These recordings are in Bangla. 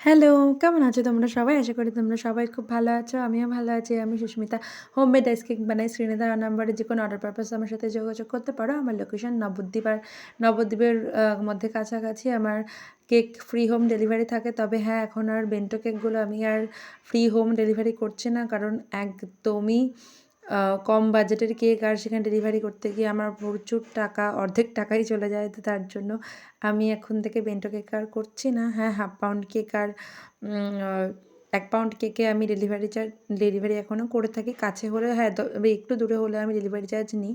হ্যালো, কেমন আছো তোমরা সবাই? আশা করি তোমরা সবাই খুব ভালো আছো। আমিও ভালো আছি। আমি সুস্মিতা। হোমমেড আইস কেক বানাই। স্ক্রিনে দেওয়া নাম্বারে যে কোনো অর্ডার পারপাস আমার সাথে যোগাযোগ করতে পারো। আমার লোকেশন নবদ্বীপ আর নবদ্বীপের মধ্যে কাছাকাছি আমার কেক ফ্রি হোম ডেলিভারি থাকে। তবে হ্যাঁ, এখন আর বেন্টো কেকগুলো আমি আর ফ্রি হোম ডেলিভারি করছি না। কারণ একদমই কম বাজেটের কেক আর সেখানে ডেলিভারি করতে গিয়ে আমার প্রচুর টাকা, অর্ধেক টাকাই চলে যায়। তো তার জন্য আমি এখন থেকে বেন্টো কেক আর করছি না। হ্যাঁ, হাফ পাউন্ড কেক আর এক পাউন্ড কেকে আমি ডেলিভারি চার্জ ডেলিভারি এখনও করে থাকি। কাছে হলে হ্যাঁ, একটু দূরে হলে আমি ডেলিভারি চার্জ নিই।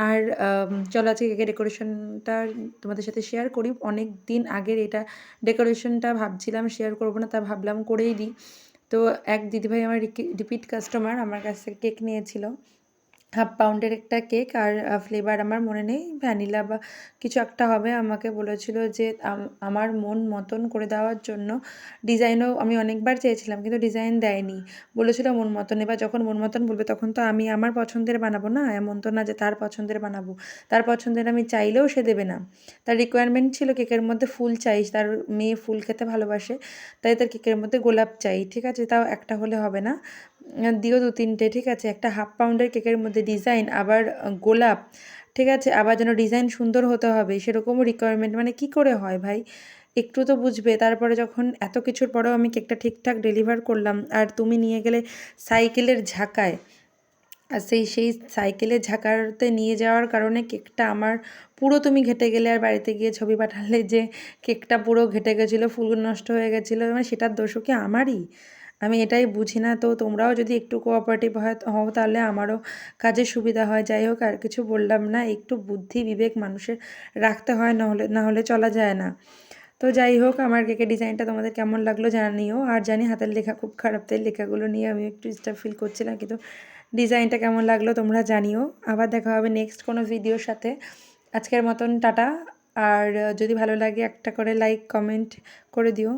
আর চলো আজকে কেকের ডেকোরেশনটা তোমাদের সাথে শেয়ার করি। অনেক দিন আগের এটা ডেকোরেশনটা ভাবছিলাম শেয়ার করব না, তা ভাবলাম করেই দিই। তো এক দিদিভাই আমার রিপিট কাস্টমার আমার কাছ থেকে কেক নিয়েছিল। হাফ পাউন্ডের একটা কেক আর ফ্লেভার আমার মনে নেই ভ্যানিলা বা কিছু একটা হবে। আমাকে বলেছিল যে আমার মন মতন করে দেওয়ার জন্য। ডিজাইনও আমি অনেকবার চেয়েছিলাম কিন্তু ডিজাইন দেয়নি। বলেছিল মন মতন। এবার যখন মন মতন বলবে তখন তো আমি আমার পছন্দের বানাবো না। এমন তো না যে তার পছন্দের বানাবো। তার পছন্দের আমি চাইলেও সে দেবে না। তার রিকোয়ারমেন্ট ছিল কেকের মধ্যে ফুল চাই। তার মেয়ে ফুল খেতে ভালোবাসে। তাই তার কেকের মধ্যে গোলাপ চাই। ঠিক আছে? তাও একটা হলে হবে না। দিও দু তিনটে ঠিক আছে? একটা হাফ পাউন্ডের কেকের মধ্যে ডিজাইন আবার গোলাপ, ঠিক আছে? আবার যেন ডিজাইন সুন্দর হতে হবে সেরকমও রিকোয়ারমেন্ট মানে কী করে হয় ভাই? একটু তো বুঝবে। তারপরে যখন এত কিছুর পরেও আমি কেকটা ঠিকঠাক ডেলিভার করলাম আর তুমি নিয়ে গেলে সাইকেলের ঝাঁকায়। আর সেই সেই সাইকেলের ঝাঁকাতে নিয়ে যাওয়ার কারণে কেকটা আমার পুরো তুমি ঘেটে গেলে আর বাড়িতে গিয়ে ছবি পাঠালে যে কেকটা পুরো ঘেটে গেছিল, ফুল নষ্ট হয়ে গেছিল মানে সেটার দোষও কি আমারই? আমি এটাই বুঝি না। তো তোমরাও যদি একটু কোঅপারেটিভ হয়, হও তাহলে আমারও কাজে সুবিধা হয়। যাই হোক, আর কিছু বললাম না। একটু বুদ্ধি, বিবেক মানুষের রাখতে হয়, নাহলে না হলে চলা যায় না। তো যাই হোক, আমার কেকের ডিজাইনটা তোমাদের কেমন লাগল জানিও। আর জানি হাতের লেখা, খুব খারাপ তাই লেখাগুলো নিয়ে আমি একটু ডিস্টার্ব ফিল করছিলাম। কিন্তু ডিজাইনটা কেমন লাগল তোমরা জানিও। আবার দেখা হবে নেক্সট কোনো ভিডিওর সাথে। আজকের মতন টাটা। আর যদি ভালো লাগে একটা করে লাইক কমেন্ট করে দিও।